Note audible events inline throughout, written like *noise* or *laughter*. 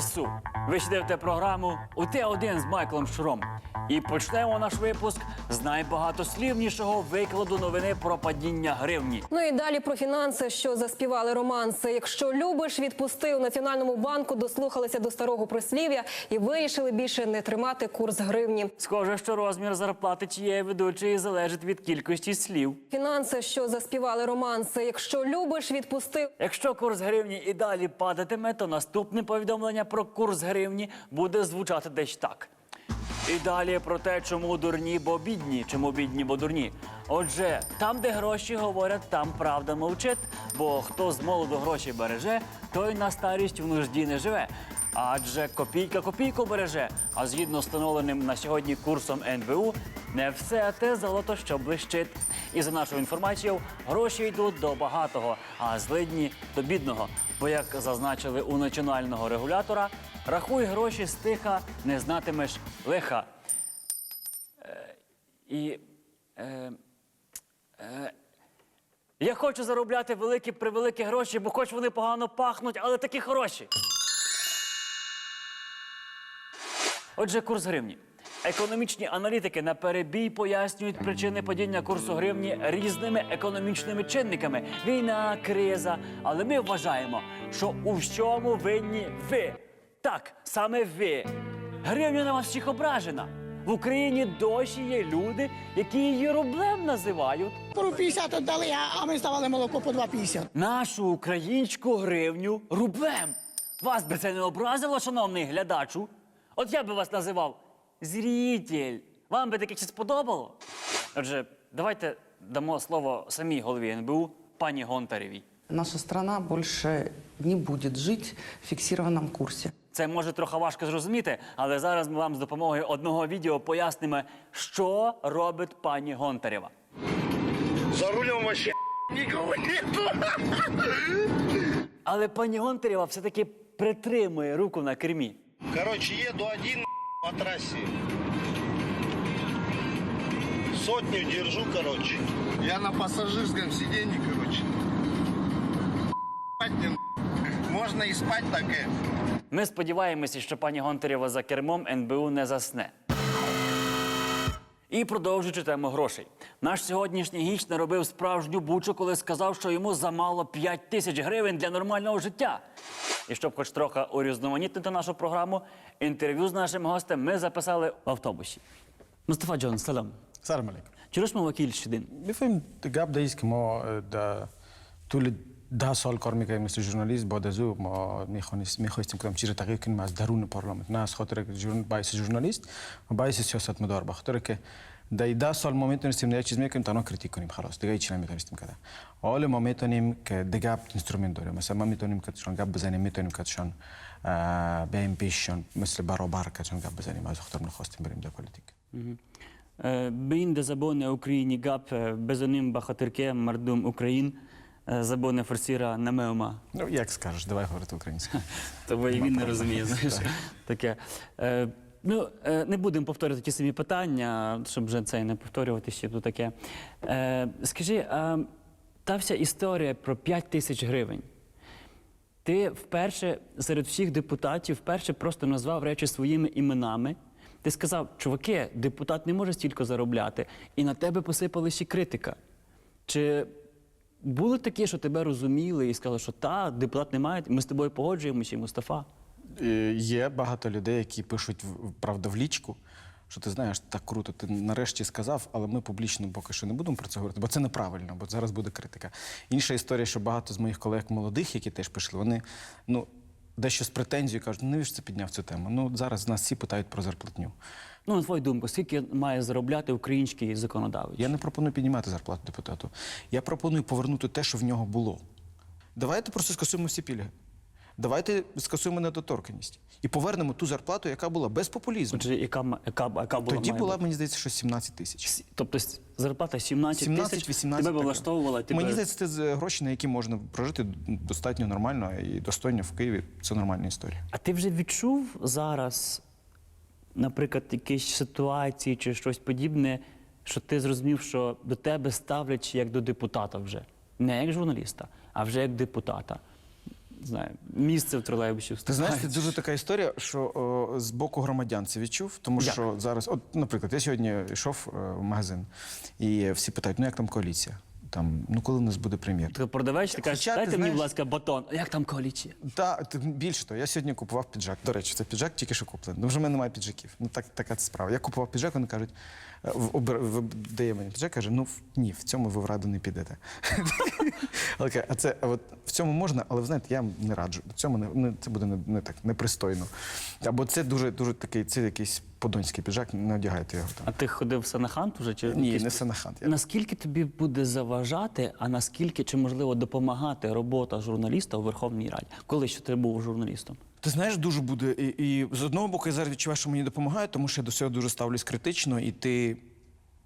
Слава Ви ще дивите програму у Т1 з Майклом Шром. І почнемо наш випуск з найбагатослівнішого викладу новини про падіння гривні. Ну і далі про фінанси, що заспівали романси. Якщо любиш, відпусти у Національному банку, дослухалися до старого прислів'я і вирішили більше не тримати курс гривні. Схоже, що розмір зарплати чиєї ведучої залежить від кількості слів. Фінанси, що заспівали романси. Якщо любиш, відпусти. Якщо курс гривні і далі падатиме, то наступне повідомлення про курс гривні буде звучати десь так. І далі про те, чому дурні, бо бідні, чому бідні, бо дурні. Отже, там, де гроші говорять, там правда мовчить, бо хто з молоду гроші береже, той на старість в нужді не живе. Адже копійка копійку береже. А згідно встановленим на сьогодні курсом НБУ, не все те золото, що блищить. І за нашою інформацією, гроші йдуть до багатого, а злидні до бідного. Бо, як зазначили у національного регулятора, рахуй гроші стиха, не знатимеш лиха. Е, і е, е, я хочу заробляти великі превеликі гроші, бо хоч вони погано пахнуть, але такі хороші. Отже, курс гривні. Економічні аналітики на перебій пояснюють причини падіння курсу гривні різними економічними чинниками: війна, криза. Але ми вважаємо, що у всьому винні ви. Так, саме ви. Гривня на вас всіх ображена. В Україні досі є люди, які її рублем називають. По 50 віддали, а- ми здавали молоко по 2,50. нашу українську гривню рублем. Вас би це не образило, шановний глядачу? От я би вас називав зритель. Вам би таке чи сподобало? Отже, давайте дамо слово самій голові НБУ, пані Гонтаревій. Наша страна больше не будет жить в фиксированном курсе. Це може трохи важко зрозуміти, але зараз ми вам з допомогою одного відео пояснимо, що робить пані Гонтарева. За рулем вообще никого нету. Але пані Гонтарева все-таки притримує руку на кермі. Короче, еду один по трассе. Сотню держу, короче. Я на пассажирском сиденье, короче. Спать не Можно и спать так и... Ми сподіваємося, що пані Гонтарєва за кермом НБУ не засне. І продовжуючи тему грошей. Наш сьогоднішній гіч наробив справжню бучу, коли сказав, що йому замало 5 тисяч гривень для нормального життя. І щоб, хоч трохи урізноманітнити нашу програму, інтерв'ю з нашим гостем ми записали в автобусі. Мустафа Джон, салам. Салам алейкум. Чириш мова кільщидин? Бифим габдаїськимо е, да тулід ده سال کار میکردیم مثل ژورنالیست بعد از او ما میخواستیم کدام چیز را تغییر کنیم از درون پارلمان. نه از خاطر باعث ژورنالیست باعث سیاست مدار بخاطر که در ده سال ما میتونستیم یک چیز میکنیم تنها کریتیک کنیم خلاص. دیگه چیزی نمیتونستیم کرد حال ما میتونیم که دیگه اینسترومنت داریم. مثلا ما میتونیم که شون گپ بزنیم میتونیم که شون بیایم پیششون مثل برابر که شون گپ بزنیم. از خاطر نخواستیم بریم در پلیتیک. بین در زبان اوکراینی گپ بزنیم به خاطر که مردم اوکراین забоне форсіра намеома. ну як скажеш давай говорити українською *laughs* Тобто і він не розуміє, знаєш, таке. Е, ну, е, не будемо повторювати ті самі питання, щоб вже це не повторювати ще тут таке. Е, скажи, та вся історія про 5 тисяч гривень. Ти вперше серед всіх депутатів вперше просто назвав речі своїми іменами. Ти сказав, чуваки, депутат не може стільки заробляти, і на тебе посипалася критика. Чи були такі, що тебе розуміли і сказали, що та, депутат не має, ми з тобою погоджуємося, Мустафа? Е, Є багато людей, які пишуть правда в лічку, що ти знаєш, так круто, ти нарешті сказав, але ми публічно поки що не будемо про це говорити, бо це неправильно, бо зараз буде критика. Інша історія, що багато з моїх колег молодих, які теж пішли, вони ну. Дещо з претензією кажуть, ну навіщо це підняв цю тему? Ну зараз нас всі питають про зарплатню. Ну, на твою думку, скільки має заробляти український законодавець? Я не пропоную піднімати зарплату депутату. Я пропоную повернути те, що в нього було. Давайте просто скасуємо всі пільги. Давайте скасуємо недоторканність і повернемо ту зарплату, яка була без популізму. Отже, яка, яка, яка була Тоді була, мені здається, що 17 тисяч. Тобто зарплата 17 тисяч, 17-18. тебе влаштовувала, тебе... Мені здається, це гроші, на які можна прожити достатньо нормально і достойно в Києві. Це нормальна історія. А ти вже відчув зараз, наприклад, якісь ситуації чи щось подібне, що ти зрозумів, що до тебе ставлять як до депутата вже? Не як журналіста, а вже як депутата. знаю, місце в тролейбусі. Ти знаєш, це дуже така історія, що о, з боку громадян це відчув, тому Як? що зараз, от, наприклад, я сьогодні йшов е, в магазин, і всі питають: ну як там коаліція? Там, ну коли у нас буде прем'єр? Ти продавач, ти кажеш, Хоча ти дайте мені, знаєш- будь ласка, батон. А як там колічі? Та ти- більше того, я сьогодні купував піджак. До речі, це піджак тільки що куплений. Ну вже в мене немає піджаків. Ну так така це справа. Я купував піджак, вони кажуть, в- в- дає мені піджак, каже: ну ні, в цьому ви в раду не підете. *laughs* Але каже, а це от в цьому можна, але ви знаєте, я не раджу. В цьому не, це буде не, не так непристойно. Або це дуже дуже такий, це якийсь подонський піджак, не одягайте його там. А ти ходив в Санахант уже? Чи Ні, якийсь- не Санахант. Я- Наскільки тобі буде заважати, а наскільки чи можливо допомагати робота журналіста у Верховній Раді? Коли ще ти був журналістом? Ти знаєш, дуже буде. І, і з одного боку, я зараз відчуваю, що мені допомагає, тому що я до цього дуже ставлюсь критично, і ти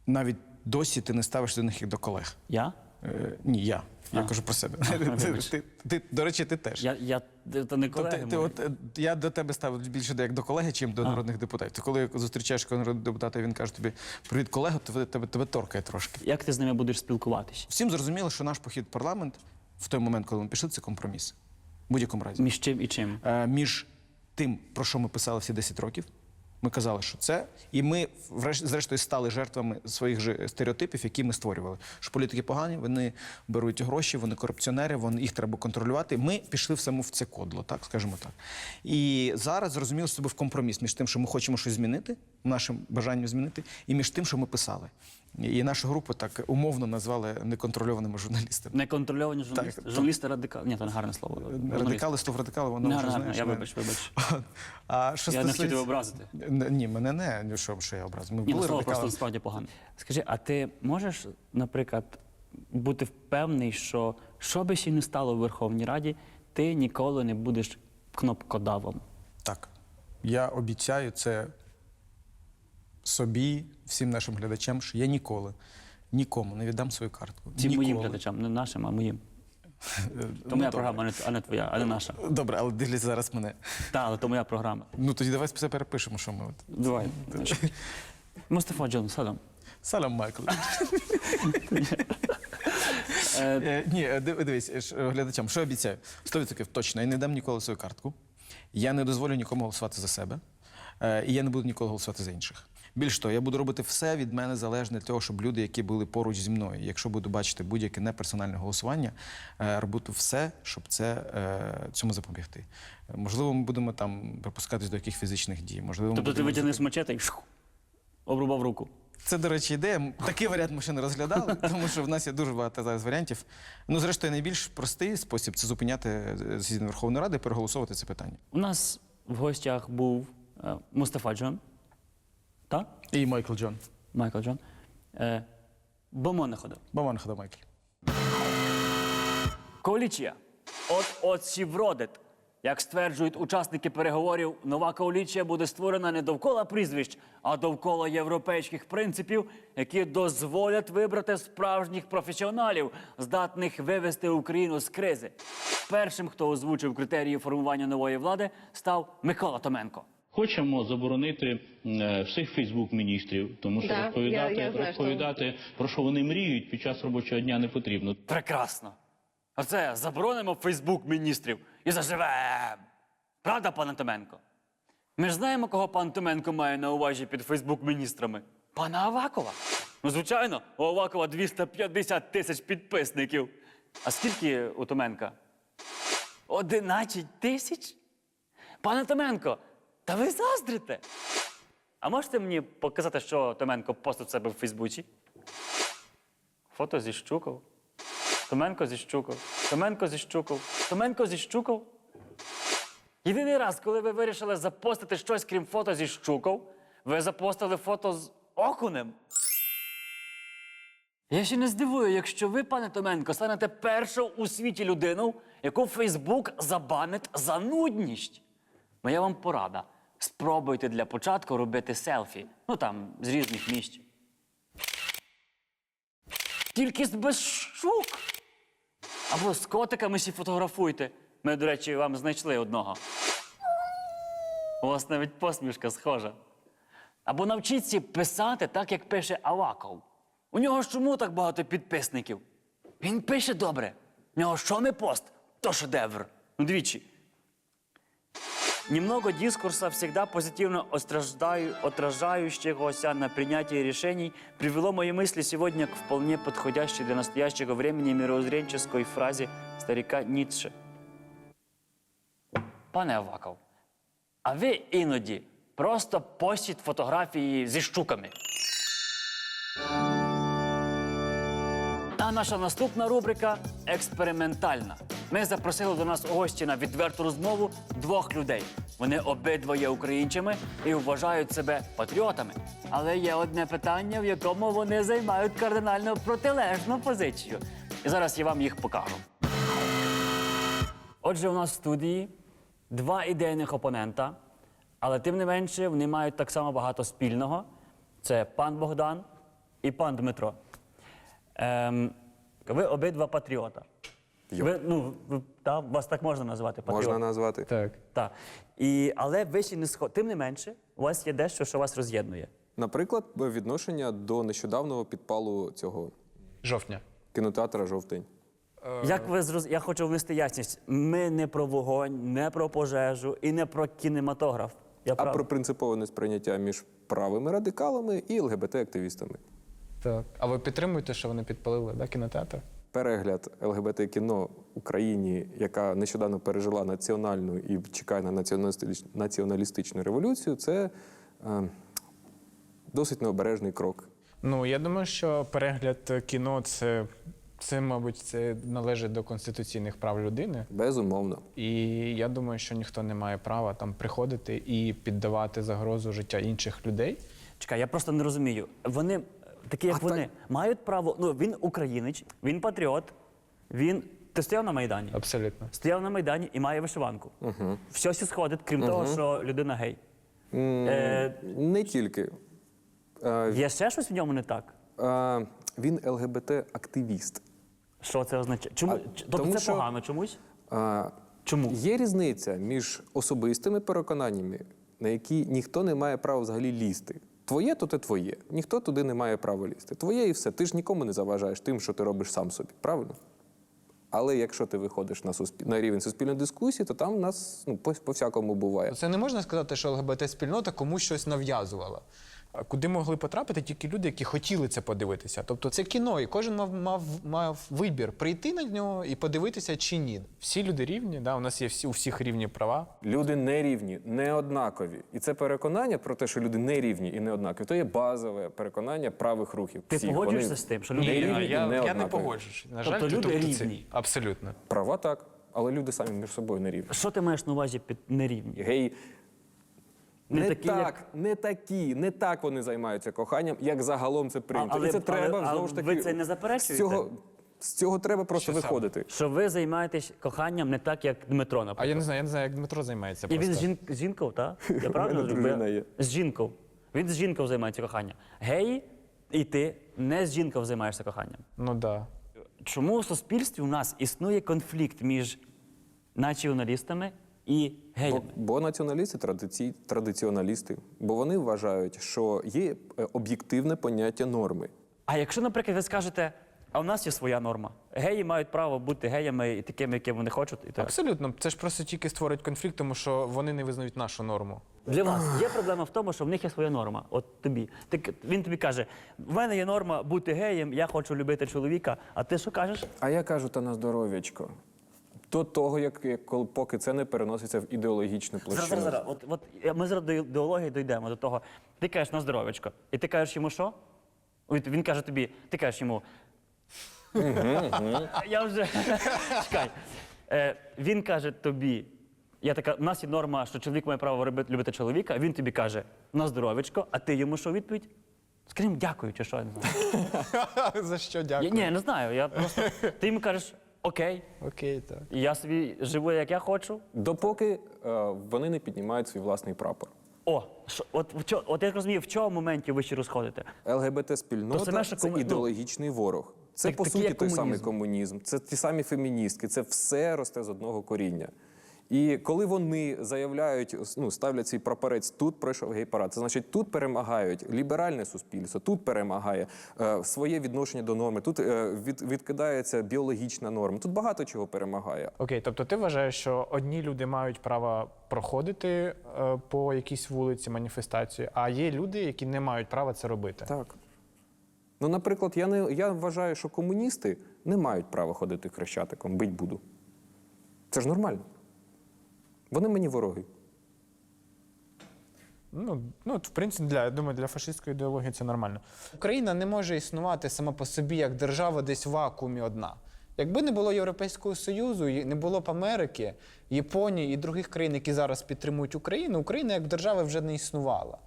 навіть досі ти не ставиш до них як до колег. Я? Е, ні, я. Я А. кажу про себе. А, ти, ти, ти, до речі, ти теж. Я, я то не колеги. ти, мої. от, е, я до тебе ставлю більше як до колеги, чим до народних депутатів. Ти коли зустрічаєш народного депутата, і він каже тобі Привіт, колега, то тебе, тебе, тебе торкає трошки. Як ти з ними будеш спілкуватися? Всім зрозуміло, що наш похід в парламент в той момент, коли ми пішли, це компроміс. В будь-якому разі. Між чим і чим? Е, між тим, про що ми писали всі 10 років. Ми казали, що це, і ми зрештою стали жертвами своїх же стереотипів, які ми створювали. Що політики погані, вони беруть гроші, вони корупціонери, вони їх треба контролювати. Ми пішли в саму в це кодло, так скажімо так. І зараз зрозуміло себе в компроміс між тим, що ми хочемо щось змінити, нашим бажанням змінити, і між тим, що ми писали. І нашу групу так умовно назвали неконтрольованими журналістами. Неконтрольовані журналісти. Так, Журналісти радикали. Ні, це не гарне слово. Радикали, стов радикали, воно Не вже знаєш. я вибач, вибач. *laughs* А що Я не хотів тебе образити. Ні, мене не. Ну, що, що я образив. Ми Ні, ну були слово просто насправді погане. Скажи, а ти можеш, наприклад, бути впевнений, що що би ще не стало в Верховній Раді, ти ніколи не будеш кнопкодавом? Так. Я обіцяю це собі, всім нашим глядачам, що я ніколи нікому не віддам свою картку. Ці ніколи. моїм глядачам, не нашим, а моїм. *laughs* То ну, моя добре. програма, а не, твоя, а не наша. Добре, але дивись зараз мене. Та, але то моя програма. Ну тоді давай все перепишемо, що ми от. Давай. *laughs* Мустафа Джон, садом. Салам, Майкл. *laughs* Е, Ні, е, дивись, е, е, глядачам, що я обіцяю? 100% точно, я не дам ніколи свою картку. Я не дозволю нікому голосувати за себе. І я не буду ніколи голосувати за інших. Більш того, я буду робити все від мене залежне для того, щоб люди, які були поруч зі мною, якщо буду бачити будь-яке неперсональне голосування, е, робити все, щоб це е, цьому запобігти. Можливо, ми будемо там припускатись до яких фізичних дій. Можливо, Тобто ти витягнеш мачете і шух, обрубав руку. це, до речі, ідея. Такий варіант ми ще не розглядали, *laughs* тому що в нас є дуже багато зараз варіантів. Ну, зрештою, найбільш простий спосіб це зупиняти е, засідання Верховної Ради і переголосовувати це питання. У нас в гостях був Мустафа Джон. Так? І Майкл Джон. Майкл Джон. Е, Бомо не ходив. Баман хода Майкл. Коаліція. От от сівродит. Як стверджують учасники переговорів, нова коаліція буде створена не довкола прізвищ, а довкола європейських принципів, які дозволять вибрати справжніх професіоналів, здатних вивести Україну з кризи. Першим, хто озвучив критерії формування нової влади, став Микола Томенко. Хочемо заборонити е, всіх Фейсбук-міністрів, тому що Да, розповідати, я- я знаю, що- розповідати про що вони мріють під час робочого дня не потрібно. Прекрасно. Оце заборонимо Фейсбук міністрів і заживемо. Правда, пане Томенко? Ми ж знаємо, кого пан Томенко має на увазі під Фейсбук міністрами. Пана Авакова. Ну, звичайно, у Авакова 250 тисяч підписників. А скільки у Томенка? 11 тисяч? Пане Томенко, та ви заздрите. А можете мені показати, що Томенко постив себе в Фейсбуці? Фото зі щуков. Томенко зіщукав, Томенко зіщукав, Томенко зіщукав. Єдиний раз, коли ви вирішили запостити щось, крім фото зі щуков, ви запостили фото з окунем. Я ще не здивую, якщо ви, пане Томенко, станете першою у світі людину, яку Фейсбук забанить за нудність. Моя вам порада. Спробуйте для початку робити селфі. Ну там, з різних місць. Тільки з без щук. Або з котиками всі фотографуйте. Ми, до речі, вам знайшли одного. У вас навіть посмішка схожа. Або навчіться писати так, як пише Аваков. У нього чому так багато підписників? Він пише добре. В нього що не пост, то шедевр. Ну, двічі. Немного дискурса, всегда позитивно отражаю, отражающегося на принятие решений, привело мои мысли сегодня к вполне подходящей для настоящего времени мировоззренческой фразе старика Ницше. Пане Аваков, а ви іноді просто постіть фотографії зі щуками. А наша наступна рубрика експериментальна. Ми запросили до нас у гості на відверту розмову двох людей. Вони обидва є українцями і вважають себе патріотами. Але є одне питання, в якому вони займають кардинально протилежну позицію. І зараз я вам їх покажу. Отже, у нас в студії два ідейних опонента, але тим не менше вони мають так само багато спільного. Це пан Богдан і пан Дмитро. Ем, ви обидва патріота. Ви, ну, ви, та, вас так можна назвати патріот. Можна назвати. Так. Так. І, але ви ще не сход... Тим не менше, у вас є дещо, що вас роз'єднує. Наприклад, відношення до нещодавнього підпалу цього Жовтня. кінотеатра Жовтень. Як ви зроз... Я хочу внести ясність. Ми не про вогонь, не про пожежу і не про кінематограф. Я А прав? про принципове несприйняття між правими радикалами і ЛГБТ-активістами. Так. А ви підтримуєте, що вони підпалили да, кінотеатр? Перегляд ЛГБТ-кіно в Україні, яка нещодавно пережила національну і чекає на націоналістичну революцію, це е, досить необережний крок. Ну, я думаю, що перегляд кіно це, це, мабуть, це належить до конституційних прав людини. Безумовно. І я думаю, що ніхто не має права там приходити і піддавати загрозу життя інших людей. Чекай, я просто не розумію. Вони, такі як А вони, так- мають право. Ну, він українець, він патріот, він. Ти стояв на Майдані? Абсолютно. Стояв на Майдані і має вишиванку. Угу. Все сі сходить, крім того, що людина гей. Е, Не тільки. Е, є ще щось в ньому не так? е, він ЛГБТ-активіст. Що це означає? Чому? А, Ч- тобто тому це що- погано чомусь? А, Чому? Є різниця між особистими переконаннями, на які ніхто не має права взагалі лізти. Твоє то те твоє. Ніхто туди не має права лізти. Твоє і все. Ти ж нікому не заважаєш тим, що ти робиш сам собі, правильно? Але якщо ти виходиш на, суспіль... на рівень суспільної дискусії, то там в нас ну, по- по-всякому буває. Це не можна сказати, що ЛГБТ-спільнота комусь щось нав'язувала. А Куди могли потрапити тільки люди, які хотіли це подивитися. Тобто це кіно, і кожен мав, мав, мав вибір прийти на нього і подивитися чи ні. Всі люди рівні, да? у нас є всі, у всіх рівні права. Люди не рівні, не однакові. І це переконання про те, що люди не рівні і не однакові, то є базове переконання правих рухів. Ти всіх. погоджуєшся Вони з тим, що не люди рівні рівні? і я, не я не погоджуюсь. На Тобто жаль, люди це- рівні? Абсолютно. Права так, але люди самі між собою не рівні. Що ти маєш на увазі під нерівні? Геї Не не, такі, так, як- не такі, не так вони займаються коханням, як загалом це прийнято. але- І це але- треба а знову ж таки. ви це не заперечуєте? З цього, з цього треба просто Що саме? виходити. Що ви займаєтесь коханням не так, як Дмитро, А наприклад. я не знаю, я не знаю, як Дмитро займається. І він з жін... з жінкою, так? Я *laughs* правильно зробив? є. З жінкою. Він з жінкою займається коханням. Геї і ти не з жінкою займаєшся коханням. Ну так. Да. Чому в суспільстві у нас існує конфлікт між націоналістами і Бо, бо націоналісти традиці, традиціоналісти, бо вони вважають, що є е, об'єктивне поняття норми. А якщо, наприклад, ви скажете, а у нас є своя норма. Геї мають право бути геями і такими, якими вони хочуть. І так. Абсолютно. Це ж просто тільки створить конфлікт, тому що вони не визнають нашу норму. Для вас є проблема в тому, що в них є своя норма. От тобі. Ти, к- він тобі каже: в мене є норма бути геєм, я хочу любити чоловіка. А ти що кажеш? А я кажу, та на здоров'ячко. До того, як, як коли- поки це не переноситься в ідеологічну площину. зараз, зараз. От, от ми зараз до ідеології дійдемо до того. Ти кажеш на здоров'ячко. І ти кажеш йому що? Ой, Він каже тобі, ти кажеш йому. Я вже *laughs* чекай. Е, він каже тобі. Я така, у нас є норма, що чоловік має право робити- любити чоловіка, а він тобі каже на здоров'ячко, а ти йому що у відповідь? Скажімо, дякую, чи що я не знаю. *laughs* За що Я, дякую? ні, не знаю. Я просто ти йому кажеш окей, Окей, так. я собі живу, як я хочу. Допоки е, вони не піднімають свій власний прапор. О, що, от, в чо- от я розумію, в чому моменті ви ще розходите? ЛГБТ-спільнота То саме, що це кому- ну, ідеологічний ворог. Це так- по такий, суті як той самий комунізм. комунізм, це ті самі феміністки, це все росте з одного коріння. І коли вони заявляють, ну ставлять свій прапорець, тут пройшов гей-парад, це значить тут перемагають ліберальне суспільство, тут перемагає е, своє відношення до норми, тут е, від, відкидається біологічна норма. Тут багато чого перемагає. Окей, тобто ти вважаєш, що одні люди мають право проходити е, по якійсь вулиці маніфестацію, а є люди, які не мають права це робити. Так. Ну, наприклад, я не я вважаю, що комуністи не мають права ходити хрещатиком, бить буду. Це ж нормально. Вони мені вороги. Ну, ну, в принципі, для, я думаю, для фашистської ідеології це нормально. Україна не може існувати сама по собі як держава десь в вакуумі одна. Якби не було Європейського Союзу, і не було б Америки, Японії і других країн, які зараз підтримують Україну, Україна як держава вже не існувала.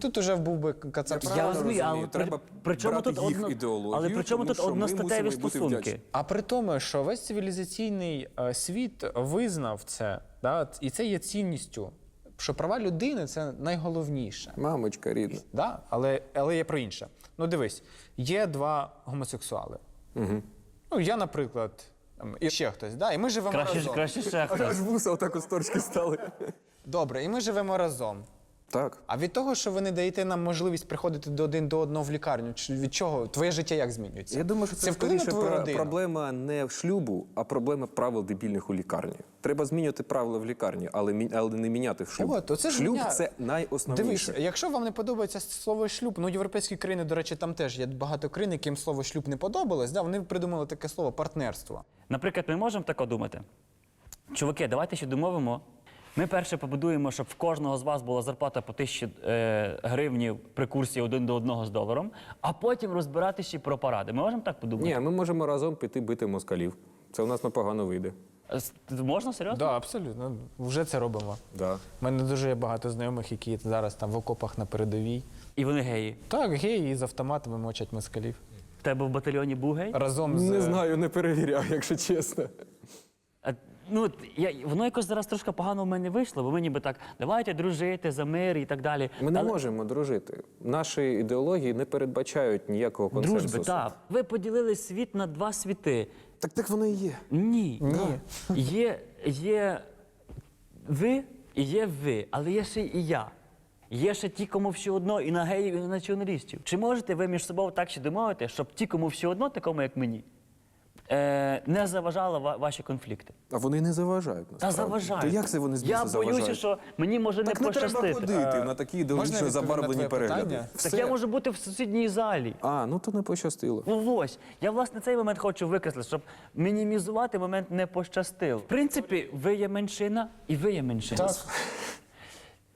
Тут уже був би Кацап. Я Я правильно розумію, але треба при, при чому брати тут їх одно... ідеологію, але при чому тому тут що ми одностатеві мусимо бути стосунки? вдячні. А при тому, що весь цивілізаційний е, світ визнав це, да, і це є цінністю, що права людини це найголовніше. Мамочка рідна. Да? Але, але є про інше. Ну дивись, є два гомосексуали. Угу. Ну, я, наприклад, там, і ще хтось, да? і ми живемо Краще, разом. краще ще хтось. Аж вуса отак у сторчки стали. Добре, і ми живемо разом. Так. А від того, що ви не даєте нам можливість приходити до один до одного в лікарню, чи від чого твоє життя як змінюється? Я думаю, що це, на скоріше про- родину? проблема не в шлюбу, а проблема правил дебільних у лікарні. Треба змінювати правила в лікарні, але, мі- але не міняти в шлюб. От, оце ж шлюб міняє. це найосновніше. Дивись, якщо вам не подобається слово шлюб, ну європейські країни, до речі, там теж є багато країн, яким слово шлюб не подобалось. Да, вони придумали таке слово партнерство. Наприклад, ми можемо тако думати. Чуваки, давайте ще домовимо. Ми перше побудуємо, щоб в кожного з вас була зарплата по тисячі е, гривнів при курсі один до одного з доларом, а потім розбиратися ще про паради. Ми можемо так подумати? Ні, ми можемо разом піти бити москалів. Це у нас непогано вийде. С- Можна серйозно? Так, да, абсолютно. Вже це робимо. Да. У мене дуже є багато знайомих, які зараз там в окопах на передовій. І вони геї. Так, геї з автоматами мочать москалів. В тебе в батальйоні був гей? Разом з Не знаю, не перевіряв, якщо чесно. А, ну, от я, воно якось зараз трошки погано в мене вийшло, бо ми ніби так, давайте дружити за мир і так далі. Ми не Але- можемо дружити. Наші ідеології не передбачають ніякого консенсусу. Дружби, так. Ви поділили світ на два світи. Так так воно і є. Ні. Ні. Є, є ви і є ви, але є ще і я. Є ще ті, кому все одно, і на геїв, і на націоналістів. Чи можете ви між собою так ще домовити, щоб ті, кому все одно, такому як мені, е, не заважали ва- ваші конфлікти? А вони не заважають Та заважають. То як це вони з Я боюся, що мені може Так не не треба пощастити. ходити на такі ідеологічно відповім на забарвлені твоє перегляди. питання? Так я можу бути в сусідній залі. А, ну то не пощастило. Ну ось, я власне цей момент хочу викреслити, щоб мінімізувати момент не пощастило. В принципі, ви є меншина і ви є меншина. Так.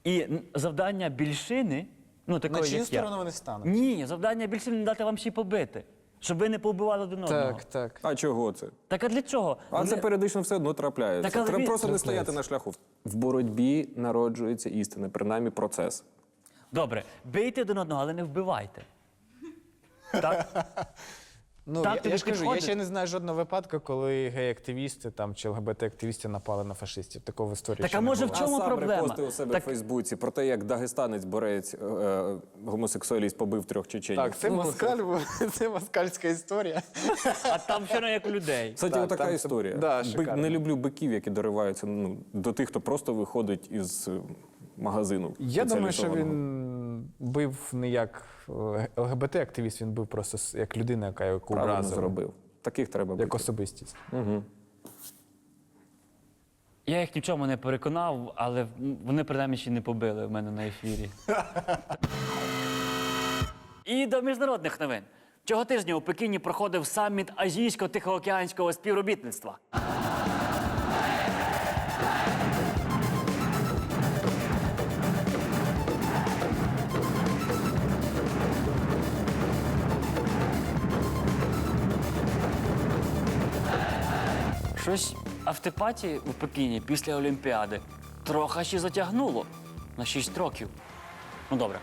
І н- завдання більшини, ну такої, На чию як я. сторону вони стануть? Ні, завдання більшини не дати вам ще й побити, щоб ви не повбивали один одного. Так, так. А чого це? Так а для чого? А Вони- це періодично все одно трапляється. Так, але Треба він- просто не стояти на шляху. В боротьбі народжується істина, принаймні процес. Добре, бийте один одного, але не вбивайте. Так? *laughs* Ну, Так я, тобі я ж кажу, я підходить? ще не знаю жодного випадку, коли гей-активісти там, чи ЛГБТ-активісти напали на фашистів. Такого в історії Так, ще а не може було. в чому а сам проблема? репостив у себе Так- в Фейсбуці про те, як дагестанець борець е, е, гомосексуаліст побив трьох чеченів. Так, це Ну, москаль, був, *laughs* це москальська історія. А там все як у людей. Кстати, Так, отака там це- історія. да, Би- шикарно. не люблю биків, які дориваються ну, до тих, хто просто виходить із е, магазину. Я думаю, що спеціалізованого. він бив не як е, ЛГБТ-активіст, він бив просто як людина, яка яку образила. зробив. Таких треба бити. Як особистість. Я їх нічому не переконав, але вони принаймні ще не побили в мене на ефірі. І до міжнародних новин. Цього тижня у Пекіні проходив саміт Азійсько-Тихоокеанського співробітництва. Щось автопаті у Пекіні після Олімпіади трохи ще затягнуло на 6 років. Ну добре.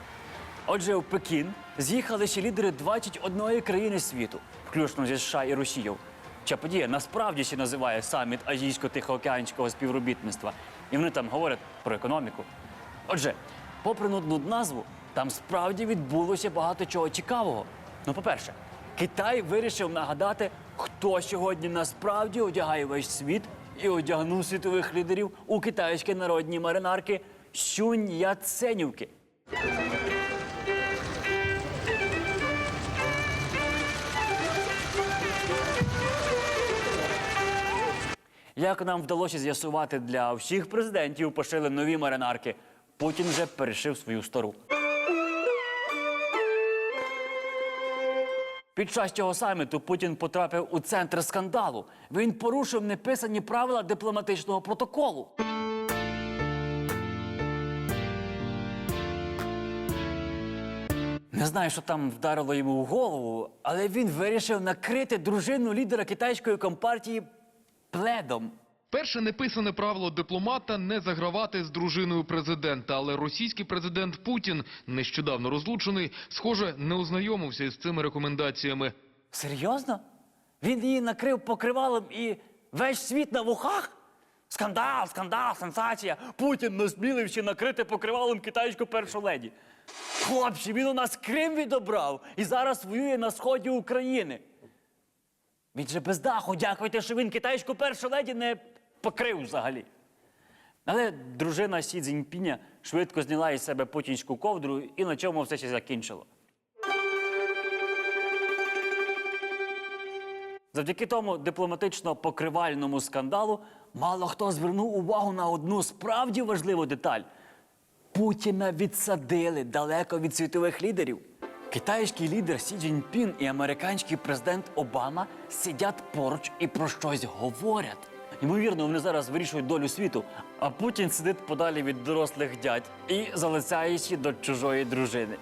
Отже, у Пекін з'їхали ще лідери 21 країни світу, включно зі США і Росією. Ця подія насправді ще називає саміт Азійсько-Тихоокеанського співробітництва. І вони там говорять про економіку. Отже, попри нудну назву, там справді відбулося багато чого цікавого. Ну, по-перше, Китай вирішив нагадати, хто сьогодні насправді одягає весь світ і одягнув світових лідерів у китайські народні маринарки Щунь Яценівки. Як нам вдалося з'ясувати для всіх президентів пошили нові маринарки, Путін вже перешив свою стару. Під час цього саміту Путін потрапив у центр скандалу. Він порушив неписані правила дипломатичного протоколу. Не знаю, що там вдарило йому в голову, але він вирішив накрити дружину лідера китайської компартії пледом. Перше неписане правило дипломата не загравати з дружиною президента, але російський президент Путін, нещодавно розлучений, схоже, не ознайомився із цими рекомендаціями. Серйозно? Він її накрив покривалом і весь світ на вухах? Скандал, скандал, сенсація. Путін насмілився накрити покривалом китайську першу леді. Хлопці, він у нас Крим відобрав і зараз воює на сході України. Він же без даху, дякуйте, що він китайську першу леді не покрив взагалі. Але дружина Сі Цзіньпіня швидко зняла із себе путінську ковдру і на чому все ще закінчило. Завдяки тому дипломатично-покривальному скандалу мало хто звернув увагу на одну справді важливу деталь. Путіна відсадили далеко від світових лідерів. Китайський лідер Сі Цзіньпін і американський президент Обама сидять поруч і про щось говорять. Ймовірно, вони зараз вирішують долю світу, а Путін сидить подалі від дорослих дядь і залицяючи до чужої дружини.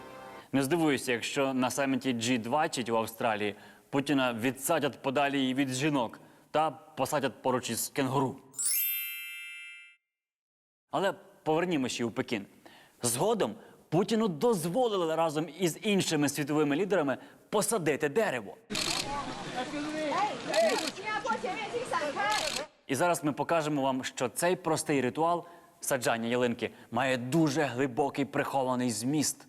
Не здивуюся, якщо на саміті G20 у Австралії Путіна відсадять подалі від жінок та посадять поруч із кенгуру. Але повернімося у Пекін. Згодом Путіну дозволили разом із іншими світовими лідерами посадити дерево. І зараз ми покажемо вам, що цей простий ритуал саджання ялинки має дуже глибокий прихований зміст.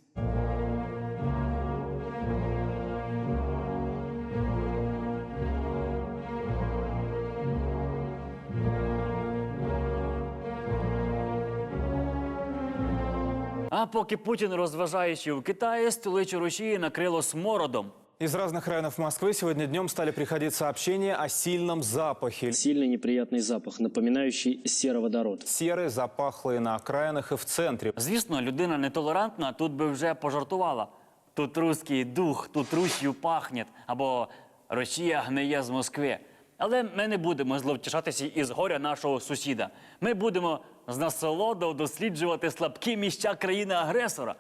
А поки Путін розважаючи у Китаї, столицю Росії накрило смородом. Из разных районов Москвы сегодня днем стали приходить сообщения о сильном запахе. Сильный неприятный запах, напоминающий сероводород. Серый запахло и на окраинах, и в центре. Звісно, людина нетолерантна тут би вже пожартувала. Тут руський дух, тут Русью пахне, або Росія гниє з Москви. Але ми не будемо зловтішатися із горя нашого сусіда. Ми будемо з насолодою досліджувати слабкі місця країни-агресора.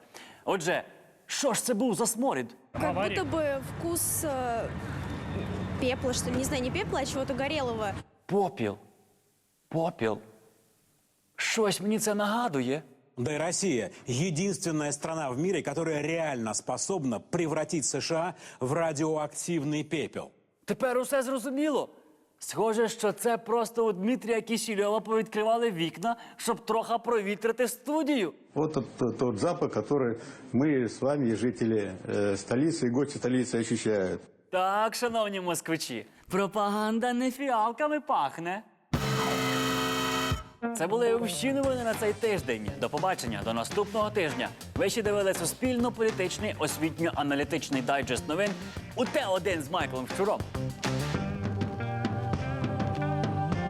Отже, що ж це був за сморід? Как будто бы вкус э, пепла, что ли, не знаю, не пепла, а чего-то горелого. Попіл. Попіл. Щось мені це нагадує. Да и Россия – единственная страна в мире, которая реально способна превратить США в радиоактивный пепел. Тепер усе зрозуміло. Схоже, що це просто у Дмитрія Кісільова повідкривали вікна, щоб трохи провітрити студію. Вот тот, тот, тот запах, который мы с вами, жители э, столицы и гости столицы, ощущают. Так, шановні москвичі, пропаганда не фіалками пахне. Це були всі новини на цей тиждень. До побачення, до наступного тижня. Ви ще дивили суспільно-політичний освітньо-аналітичний дайджест новин у Т1 з Майклом Щуром.